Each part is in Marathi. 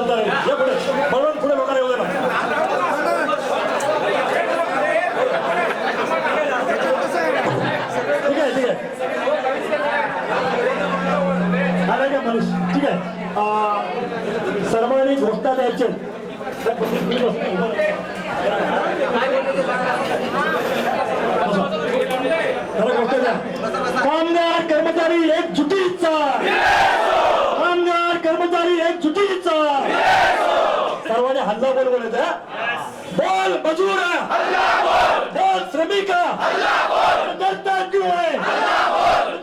या पुढे पुढे लोकांना येऊ ठीक आहे ठीक आहे. आला ठीक आहे सर्वांनी घोषणा द्यायचे जरा घोषणा द्या. कामगार कर्मचारी एकजुटीचा कामगार कर्मचारी एकजुटीचा सर्वांनी हल्ला बोल बोलत आहे, बोल मजूर बोल श्रमिक डरता क्यों है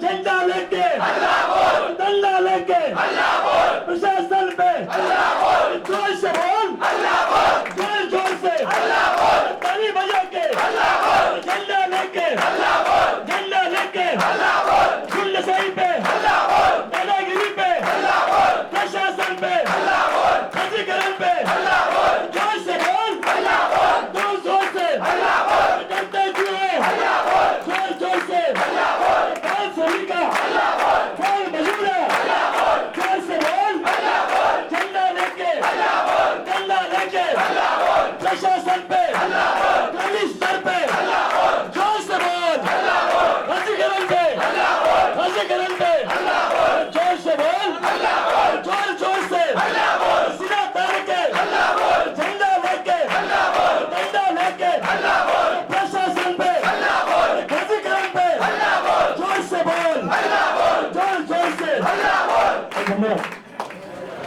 झंडा लेके डंडा लेके प्रशासन पे जोर से बोल जोर जोर से ताली बजा के झंडा लेके झंडा लेके गुंडसाई पे दादागिरी पे प्रशासन पे खजीकरण पे जोर से बोल जोर जोर से डरते क्यों है जोर जोर से बोल श्रमिका बोल मजूर जोर से बोल झंडा लेके डंडा लेके प्रशासन पे पुलिस स्तर पे जोर से बोल खजीकरण पे खजीकरण पे जोर से बोल जोर जोर से सीना तार के झंडा लेके डंडा लेके प्रशासन पे खजीकरण पे जोर से बोल जोर जोर से धन्यवाद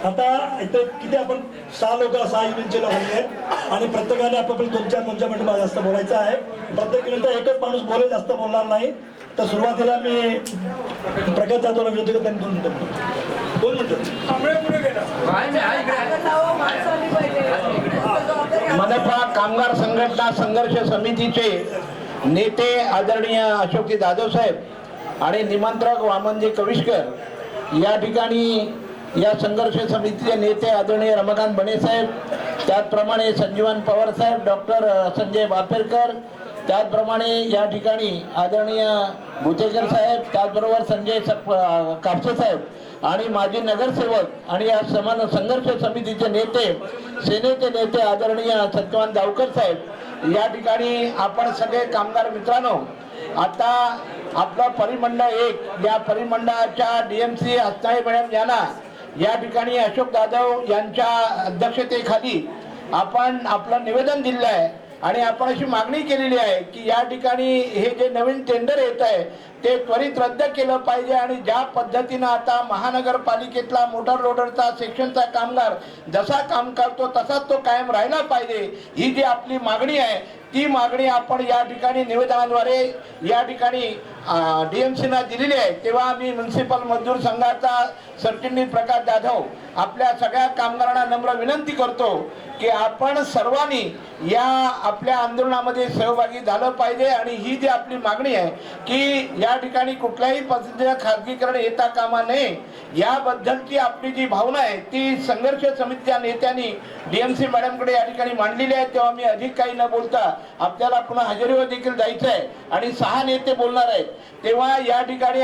आता इथे किती आपण सहा लोक सहा युनिटचे लोक आहेत. आणि प्रत्येकाने आपापले दोन चार दोन चार मिनिटं जास्त बोलायचं आहे. प्रत्येक मिनिटं एकच माणूस बोलेल जास्त बोलणार नाही. तर सुरुवातीला मी प्रकाश जाधवला विनंती करतो त्यांनी दोन मिनिटं बोला. दोन मिनिटं. मनपा कामगार संघटना संघर्ष समितीचे नेते आदरणीय अशोकजी जाधव साहेब आणि निमंत्रक वामनजी कविष्कर या ठिकाणी या संघर्ष समितीचे नेते आदरणीय रमाकांत बने साहेब त्याचप्रमाणे संजीवन पवार साहेब डॉक्टर संजय वापेरकर त्याचप्रमाणे या ठिकाणी आदरणीय भुतेकर साहेब त्याचबरोबर संजय सप कापसे साहेब आणि माजी नगरसेवक आणि या समान संघर्ष समितीचे नेते सेनेचे नेते आदरणीय सत्यवान गावकर साहेब या ठिकाणी आपण सगळे कामगार मित्रांनो आता आपला परिमंडळ एक या परिमंडळाच्या सी हस्ताळे मॅडम यांना या ठिकाणी अशोक जाधव यांच्या अध्यक्षतेखाली आपण आपलं निवेदन दिलं आहे आणि आपण अशी मागणी केलेली आहे की या ठिकाणी हे जे नवीन टेंडर येत आहे ते त्वरित रद्द केलं पाहिजे आणि ज्या पद्धतीनं आता महानगरपालिकेतला मोटर लोडरचा सेक्शनचा कामगार जसा काम करतो तसाच तो कायम राहिला पाहिजे ही जी आपली मागणी आहे ती मागणी आपण या ठिकाणी निवेदनाद्वारे या ठिकाणी डीएमसीना दिलेली आहे. तेव्हा आम्ही म्युन्सिपल मजदूर संघाचा सरचिटणीस प्रकाश जाधव आपल्या सगळ्या कामगारांना नम्र विनंती करतो की आपण सर्वांनी या आपल्या आंदोलनामध्ये सहभागी झालं पाहिजे आणि ही जी आपली मागणी आहे की या ठिकाणी कुठल्याही पद्धतीनं खाजगीकरण येता कामा नये याबद्दलची आपली जी भावना आहे ती संघर्ष समितीच्या नेत्यांनी डीएमसी मॅडमकडे या ठिकाणी मांडलेली आहे. तेव्हा मी अधिक काही न बोलता आपल्याला पुन्हा हजेरीवर देखील जायचं आहे आणि सहा नेते बोलणार आहेत. तेव्हा या ठिकाणी